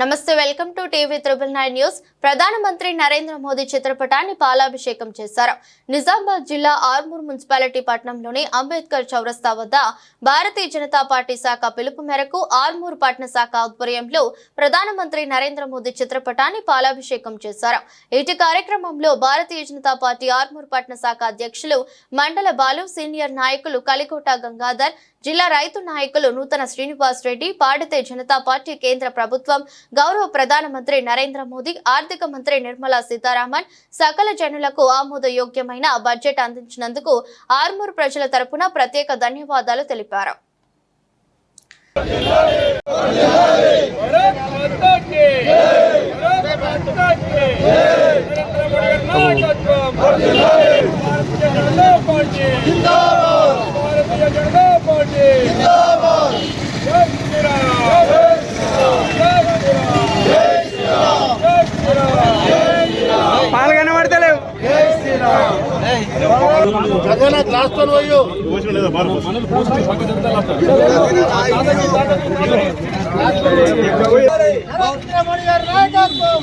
నమస్తే welcome to TV triple nine news. ప్రధానమంత్రి నరేంద్ర మోదీ చిత్రపటాన్ని పాలాభిషేకం చేశారు. నిజామాబాద్ జిల్లా ఆర్మూర్ మున్సిపాలిటీ పట్టణంలోని అంబేద్కర్ చౌరస్తా వద్ద భారతీయ జనతా పార్టీ శాఖ పిలుపు మేరకు ఆర్మూర్ పట్టణ శాఖ ఆధ్వర్యంలో ప్రధానమంత్రి నరేంద్ర మోదీ చిత్రపటాన్ని పాలాభిషేకం చేశారు. ఇటు కార్యక్రమంలో భారతీయ జనతా పార్టీ ఆర్మూర్ పట్టణ శాఖ అధ్యక్షులు మండల బాలు సీనియర్ నాయకులు కలికోట గంగాధర్ జిల్లా రైతు నాయకులు నూతన శ్రీనివాస్ రెడ్డి పాడితే జనతా పార్టీ కేంద్ర ప్రభుత్వం గౌరవ ప్రధానమంత్రి నరేంద్ర మోదీ ఆర్థిక మంత్రి నిర్మలా సీతారామన్ సకల జనులకు ఆమోదయోగ్యమైన బడ్జెట్ అందించినందుకు ఆర్మూర్ ప్రజల తరపున ప్రత్యేక ధన్యవాదాలు తెలిపారు. జగన్ క్లాస్తో పోయు గారి నాయకత్వం.